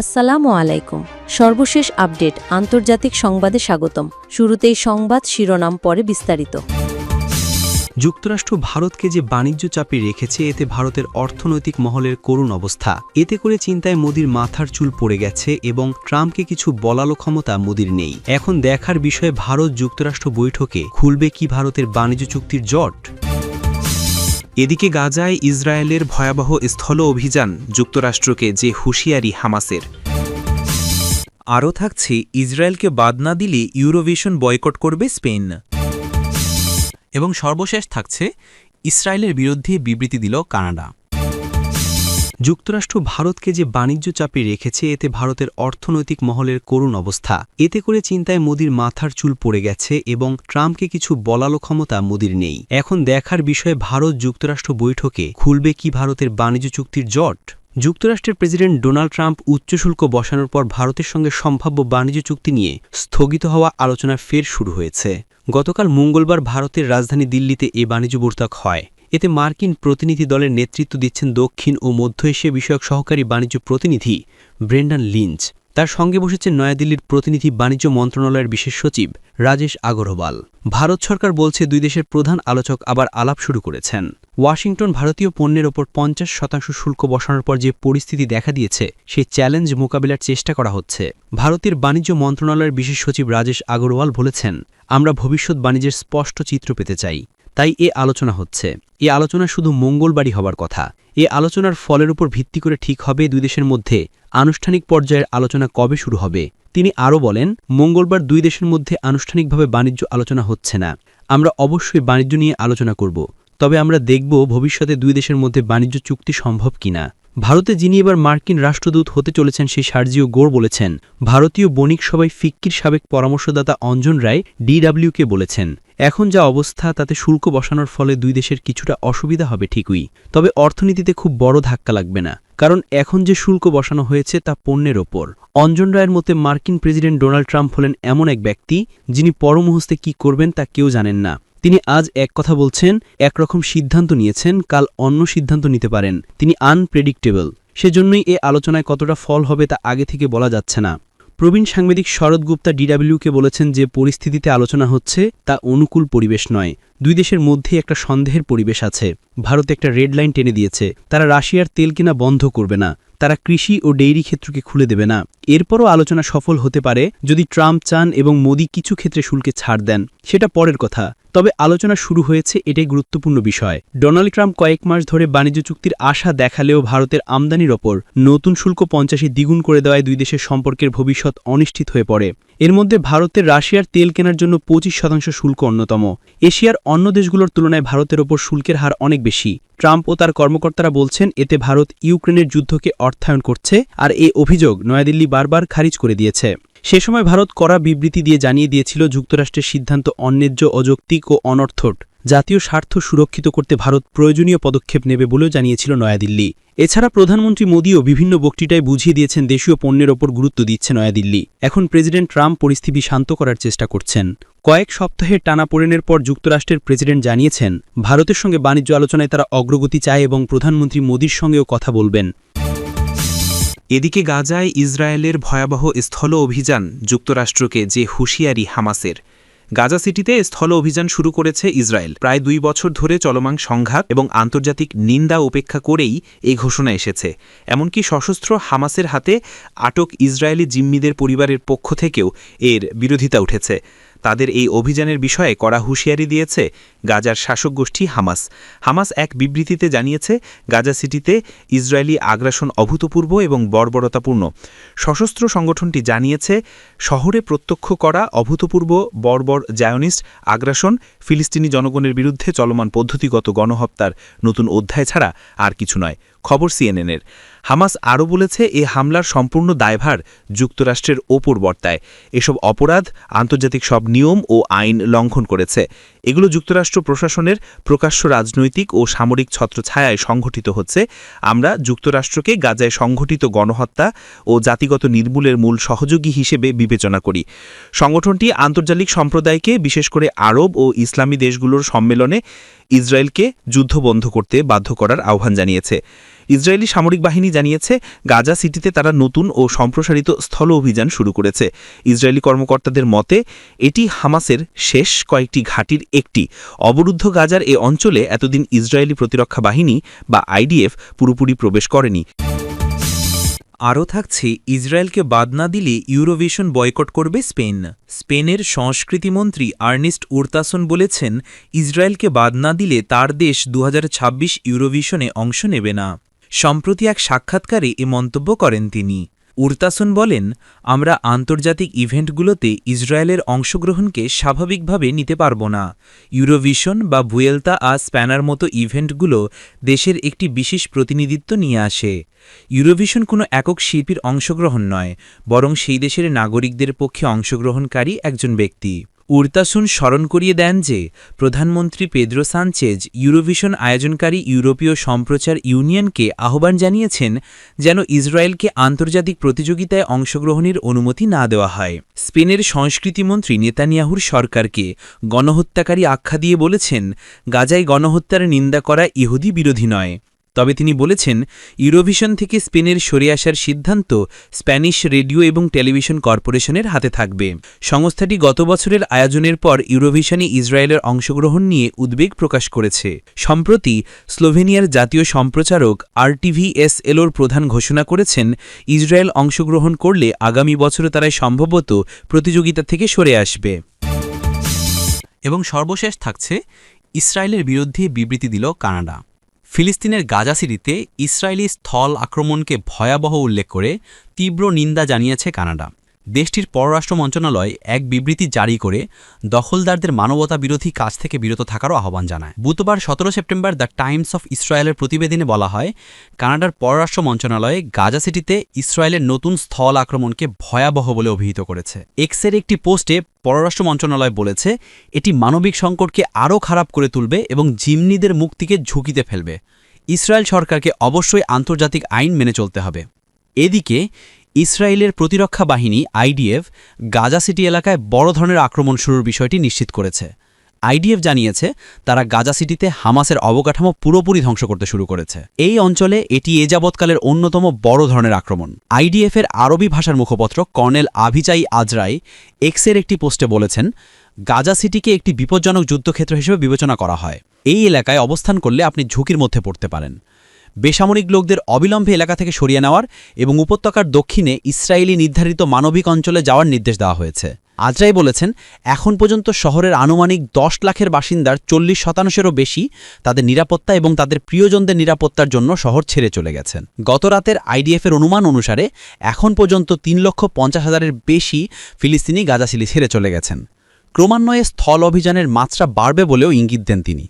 আসসালামু আলাইকুম। সর্বশেষ আপডেট, আন্তর্জাতিক সংবাদে স্বাগতম। শুরুতেই সংবাদ শিরোনাম, পরে বিস্তারিত। যুক্তরাষ্ট্র ভারতকে যে বাণিজ্য চাপে রেখেছে, এতে ভারতের অর্থনৈতিক মহলের করুণ অবস্থা। এতে করে চিন্তায় মোদির মাথার চুল পড়ে গেছে এবং ট্রাম্পকে কিছু বলালো ক্ষমতা মোদির নেই। এখন দেখার বিষয়ে ভারত যুক্তরাষ্ট্র বৈঠকে খুলবে কি ভারতের বাণিজ্য চুক্তির জট? এদিকে গাজায় ইসরায়েলের ভয়াবহ স্থল অভিযান যুক্তরাষ্ট্রকে যে হুঁশিয়ারি হামাসের। আরও থাকছে, ইসরায়েলকে বাদ না দিলে ইউরোভিশন বয়কট করবে স্পেন। এবং সর্বশেষ থাকছে, ইসরায়েলের বিরুদ্ধে বিবৃতি দিল কানাডা। যুক্তরাষ্ট্র ভারতকে যে বাণিজ্য চাপে রেখেছে, এতে ভারতের অর্থনৈতিক মহলের করুণ অবস্থা। এতে করে চিন্তায় মোদির মাথার চুল পড়ে গেছে এবং ট্রাম্পকে কিছু বলালো ক্ষমতা মোদির নেই। এখন দেখার বিষয়ে, ভারত যুক্তরাষ্ট্র বৈঠকে খুলবে কি ভারতের বাণিজ্য চুক্তির জট? যুক্তরাষ্ট্রের প্রেসিডেন্ট ডোনাল্ড ট্রাম্প উচ্চ শুল্ক বসানোর পর ভারতের সঙ্গে সম্ভাব্য বাণিজ্য চুক্তি নিয়ে স্থগিত হওয়া আলোচনা ফের শুরু হয়েছে। গতকাল মঙ্গলবার ভারতের রাজধানী দিল্লিতে এ বাণিজ্য বৈঠক হয়। এতে মার্কিন প্রতিনিধি দলের নেতৃত্ব দিচ্ছেন দক্ষিণ ও মধ্য এশিয়া বিষয়ক সহকারী বাণিজ্য প্রতিনিধি ব্রেন্ডান লিঞ্চ। তার সঙ্গে বসেছেন নয়াদিল্লির প্রতিনিধি বাণিজ্য মন্ত্রণালয়ের বিশেষ সচিব রাজেশ আগরওয়াল। ভারত সরকার বলছে দুই দেশের প্রধান আলোচক আবার আলাপ শুরু করেছেন। ওয়াশিংটন ভারতীয় পণ্যের ওপর পঞ্চাশ শতাংশ শুল্ক বসানোর পর যে পরিস্থিতি দেখা দিয়েছে সেই চ্যালেঞ্জ মোকাবিলার চেষ্টা করা হচ্ছে। ভারতের বাণিজ্য মন্ত্রণালয়ের বিশেষ সচিব রাজেশ আগরওয়াল বলেছেন, আমরা ভবিষ্যৎ বাণিজ্যের স্পষ্ট চিত্র পেতে চাই। তাই এ আলোচনা হচ্ছে। এ আলোচনা শুধু মঙ্গলবারই হবার কথা। এ আলোচনার ফলের উপর ভিত্তি করে ঠিক হবে দুই দেশের মধ্যে আনুষ্ঠানিক পর্যায়ের আলোচনা কবে শুরু হবে। তিনি আরও বলেন, মঙ্গলবার দুই দেশের মধ্যে আনুষ্ঠানিকভাবে বাণিজ্য আলোচনা হচ্ছে না। আমরা অবশ্যই বাণিজ্য নিয়ে আলোচনা করব, তবে আমরা দেখব ভবিষ্যতে দুই দেশের মধ্যে বাণিজ্য চুক্তি সম্ভব কিনা। ভারতে যিনি এবার মার্কিন রাষ্ট্রদূত হতে চলেছেন সেই সার্জিও গোর বলেছেন, ভারতীয় বণিক সবাই ফিক্কির সাবেক পরামর্শদাতা অঞ্জন রায় ডিডাব্লিউকে বলেছেন, এখন যা অবস্থা তাতে শুল্ক বসানোর ফলে দুই দেশের কিছুটা অসুবিধা হবে ঠিকই, তবে অর্থনীতিতে খুব বড় ধাক্কা লাগবে না, কারণ এখন যে শুল্ক বসানো হয়েছে তা পণ্যের ওপর। অঞ্জন রায়ের মতে মার্কিন প্রেসিডেন্ট ডোনাল্ড ট্রাম্প হলেন এমন এক ব্যক্তি যিনি পরমুহূর্তে কি করবেন তা কেউ জানেন না। তিনি আজ এক কথা বলছেন, একরকম সিদ্ধান্ত নিয়েছেন, কাল অন্য সিদ্ধান্ত নিতে পারেন। তিনি আনপ্রেডিক্টেবল সেজন্যই এ আলোচনায় কতটা ফল হবে তা আগে থেকে বলা যাচ্ছে না। প্রবীণ সাংবাদিক শরৎ গুপ্তা ডিডাব্লিউকে বলেছেন যে পরিস্থিতিতে আলোচনা হচ্ছে, তা অনুকূল পরিবেশ নয়। দুই দেশের মধ্যে একটা সন্দেহের পরিবেশ আছে। ভারত একটা রেড লাইন টেনে দিয়েছে। তারা রাশিয়ার তেল কেনা বন্ধ করবে না। তারা কৃষি ও ডেইরি ক্ষেত্রকে খুলে দেবে না। এরপরও আলোচনা সফল হতে পারে যদি ট্রাম্প চান এবং মোদি কিছু ক্ষেত্রে শুল্কে ছাড় দেন। সেটা পরের কথা। তবে আলোচনা শুরু হয়েছে এটাই গুরুত্বপূর্ণ বিষয়। ডোনাল্ড ট্রাম্প কয়েক মাস ধরে বাণিজ্য চুক্তির আশা দেখালেও ভারতের আমদানির ওপর নতুন শুল্ক পঞ্চাশে দ্বিগুণ করে দেওয়ায় দুই দেশের সম্পর্কের ভবিষ্যৎ অনিশ্চিত হয়ে পড়ে। এর মধ্যে ভারতের রাশিয়ার তেল কেনার জন্য পঁচিশ শতাংশ শুল্ক অন্যতম। এশিয়ার অন্য দেশগুলোর তুলনায় ভারতের ওপর শুল্কের হার অনেক বেশি। ট্রাম্প ও তার কর্মকর্তারা বলছেন, এতে ভারত ইউক্রেনের যুদ্ধকে অর্থায়ন করছে আর এ অভিযোগ নয়াদিল্লি বারবার খারিজ করে দিয়েছে। সে সময় ভারত করা বিবৃতি দিয়ে জানিয়ে দিয়েছিল, যুক্তরাষ্ট্রের সিদ্ধান্ত অন্যায্য অযৌক্তিক ও অনর্থট জাতীয় স্বার্থ সুরক্ষিত করতে ভারত প্রয়োজনীয় পদক্ষেপ নেবে বলেও জানিয়েছিল নয়াদিল্লি। এছাড়া প্রধানমন্ত্রী মোদীও বিভিন্ন বক্তৃতায় বুঝিয়ে দিয়েছেন দেশীয় পণ্যের ওপর গুরুত্ব দিচ্ছে নয়াদিল্লি। এখন প্রেসিডেন্ট ট্রাম্প পরিস্থিতি শান্ত করার চেষ্টা করছেন। কয়েক সপ্তাহের টানাপোড়েনের পর যুক্তরাষ্ট্রের প্রেসিডেন্ট জানিয়েছেন, ভারতের সঙ্গে বাণিজ্য আলোচনায় তারা অগ্রগতি চায় এবং প্রধানমন্ত্রী মোদীর সঙ্গেও কথা বলবেন। এদিকে গাজায় ইসরায়েলের ভয়াবহ স্থল অভিযান যুক্তরাষ্ট্রকে যে হুঁশিয়ারি হামাসের গাজা সিটিতে স্থল অভিযান শুরু করেছে ইসরায়েল। প্রায় দুই বছর ধরে চলমান সংঘাত এবং আন্তর্জাতিক নিন্দা উপেক্ষা করেই এই ঘোষণা এসেছে। এমনকি সশস্ত্র হামাসের হাতে আটক ইসরায়েলি জিম্মিদের পরিবারের পক্ষ থেকেও এর বিরোধিতা উঠেছে। তাদের এই অভিযানের বিষয়ে কড়া হুঁশিয়ারি দিয়েছে গাজার শাসক গোষ্ঠী হামাস। হামাস এক বিবৃতিতে জানিয়েছে, গাজা সিটিতে ইসরায়েলি আগ্রাসন অভূতপূর্ব এবং বর্বরতাপূর্ণ। সশস্ত্র সংগঠনটি জানিয়েছে, শহরে প্রত্যক্ষ করা অভূতপূর্ব বর্বর জায়নিস্ট আগ্রাসন ফিলিস্তিনি জনগণের বিরুদ্ধে চলমান পদ্ধতিগত গণহত্যার নতুন অধ্যায় ছাড়া আর কিছু নয়। খবর সিএনএনের। হামাস আরও বলেছে, এ হামলার সম্পূর্ণ দায়ভার যুক্তরাষ্ট্রের ওপর বর্তায়। এসব অপরাধ আন্তর্জাতিক সব নিয়ম ও আইন লঙ্ঘন করেছে। এগুলো যুক্তরাষ্ট্র প্রশাসনের প্রকাশ্য রাজনৈতিক ও সামরিক ছত্রছায়ায় সংঘটিত হচ্ছে। আমরা যুক্তরাষ্ট্রকে গাজায় সংঘটিত গণহত্যা ও জাতিগত নির্মূলের মূল সহযোগী হিসেবে বিবেচনা করি। সংগঠনটি আন্তর্জাতিক সম্প্রদায়কে, বিশেষ করে আরব ও ইসলামী দেশগুলোর সম্মেলনে ইসরায়েলকে যুদ্ধ বন্ধ করতে বাধ্য করার আহ্বান জানিয়েছে। ইসরায়েলি সামরিক বাহিনী জানিয়েছে, গাজা সিটিতে তারা নতুন ও সম্প্রসারিত স্থল অভিযান শুরু করেছে। ইসরায়েলি কর্মকর্তাদের মতে, এটি হামাসের শেষ কয়েকটি ঘাটির একটি। অবরুদ্ধ গাজার এ অঞ্চলে এতদিন ইসরায়েলি প্রতিরক্ষা বাহিনী বা আইডিএফ পুরোপুরি প্রবেশ করেনি। আরও থাকছে, ইসরায়েলকে বাদ না দিলে ইউরোভিশন বয়কট করবে স্পেন। স্পেনের সংস্কৃতিমন্ত্রী আর্নিস্ট উর্তাসন বলেছেন, ইসরায়েলকে বাদ না দিলে তার দেশ দু হাজার ছাব্বিশ ইউরোভিশনে অংশ নেবে না। সম্প্রতি এক সাক্ষাৎকারে এ মন্তব্য করেন তিনি। উর্তাসন বলেন, আমরা আন্তর্জাতিক ইভেন্টগুলোতে ইসরায়েলের অংশগ্রহণকে স্বাভাবিকভাবে নিতে পারব না। ইউরোভিশন বা ভুয়েলতা আর স্প্যানার মতো ইভেন্টগুলো দেশের একটি বিশেষ প্রতিনিধিত্ব নিয়ে আসে। ইউরোভিশন কোনো একক শিল্পীর অংশগ্রহণ নয়, বরং সেই দেশের নাগরিকদের পক্ষে অংশগ্রহণকারী একজন ব্যক্তি। উর্তাসুন স্মরণ করিয়ে দেন যে, প্রধানমন্ত্রী পেদ্রো সানচেজ ইউরোভিশন আয়োজনকারী ইউরোপীয় সম্প্রচার ইউনিয়নকে আহ্বান জানিয়েছেন যেন ইসরায়েলকে আন্তর্জাতিক প্রতিযোগিতায় অংশগ্রহণের অনুমতি না দেওয়া হয়। স্পেনের সংস্কৃতিমন্ত্রী নেতানিয়াহুর সরকারকে গণহত্যাকারী আখ্যা দিয়ে বলেছেন, গাজায় গণহত্যার নিন্দা করা ইহুদি বিরোধী নয়। তবে তিনি বলেছেন, ইউরোভিশন থেকে স্পেনের সরে আসার সিদ্ধান্ত স্প্যানিশ রেডিও এবং টেলিভিশন কর্পোরেশনের হাতে থাকবে। সংস্থাটি গত বছরের আয়োজনের পর ইউরোভিশনে ইসরায়েলের অংশগ্রহণ নিয়ে উদ্বেগ প্রকাশ করেছে। সম্প্রতি স্লোভেনিয়ার জাতীয় সম্প্রচারক আরটিভিএসএলওর প্রধান ঘোষণা করেছেন, ইসরায়েল অংশগ্রহণ করলে আগামী বছরে তারাই সম্ভবত প্রতিযোগিতা থেকে সরে আসবে। এবং সর্বশেষ থাকছে, ইসরায়েলের বিরুদ্ধে বিবৃতি দিল কানাডা। ফিলিস্তিনের গাজা সিটিতে ইসরায়েলি স্থল আক্রমণকে ভয়াবহ উল্লেখ করে তীব্র নিন্দা জানিয়েছে কানাডা। দেশটির পররাষ্ট্র মন্ত্রণালয় এক বিবৃতি জারি করে দখলদারদের মানবতা বিরোধী কাজ থেকে বিরত থাকারও আহ্বান জানায়। বুধবার সতেরো সেপ্টেম্বর দ্য টাইমস অফ ইসরায়েলের প্রতিবেদনে বলা হয়, কানাডার পররাষ্ট্র মন্ত্রণালয় গাজা সিটিতে ইসরায়েলের নতুন স্থল আক্রমণকে ভয়াবহ বলে অভিহিত করেছে। এক্সের একটি পোস্টে পররাষ্ট্র মন্ত্রণালয় বলেছে, এটি মানবিক সংকটকে আরও খারাপ করে তুলবে এবং জিমনিদের মুক্তিকে ঝুঁকিতে ফেলবে। ইসরায়েল সরকারকে অবশ্যই আন্তর্জাতিক আইন মেনে চলতে হবে। এদিকে ইসরায়েলের প্রতিরক্ষা বাহিনী আইডিএফ গাজা সিটি এলাকায় বড় ধরনের আক্রমণ শুরুর বিষয়টি নিশ্চিত করেছে। আইডিএফ জানিয়েছে, তারা গাজা সিটিতে হামাসের অবকাঠামো পুরোপুরি ধ্বংস করতে শুরু করেছে। এই অঞ্চলে এটি এ যাবৎকালের অন্যতম বড় ধরনের আক্রমণ। আইডিএফের আরবি ভাষার মুখপত্র কর্নেল আভিচাই আজরাই এক্সের একটি পোস্টে বলেছেন, গাজা সিটিকে একটি বিপজ্জনক যুদ্ধক্ষেত্র হিসেবে বিবেচনা করা হয়। এই এলাকায় অবস্থান করলে আপনি ঝুঁকির মধ্যে পড়তে পারেন। বেসামরিক লোকদের অবিলম্বে এলাকা থেকে সরিয়ে নেওয়ার এবং উপত্যকার দক্ষিণে ইসরায়েলি নির্ধারিত মানবিক অঞ্চলে যাওয়ার নির্দেশ দেওয়া হয়েছে। আজরাই বলেছেন, এখন পর্যন্ত শহরের আনুমানিক দশ লাখের বাসিন্দার চল্লিশ শতাংশেরও বেশি তাদের নিরাপত্তা এবং তাদের প্রিয়জনদের নিরাপত্তার জন্য শহর ছেড়ে চলে গেছেন। গত রাতের আইডিএফের অনুমান অনুসারে, এখন পর্যন্ত তিন লক্ষ পঞ্চাশ হাজারের বেশি ফিলিস্তিনি গাজাসিলি ছেড়ে চলে গেছেন। ক্রমান্বয়ে স্থল অভিযানের মাত্রা বাড়বে বলেও ইঙ্গিত দেন তিনি।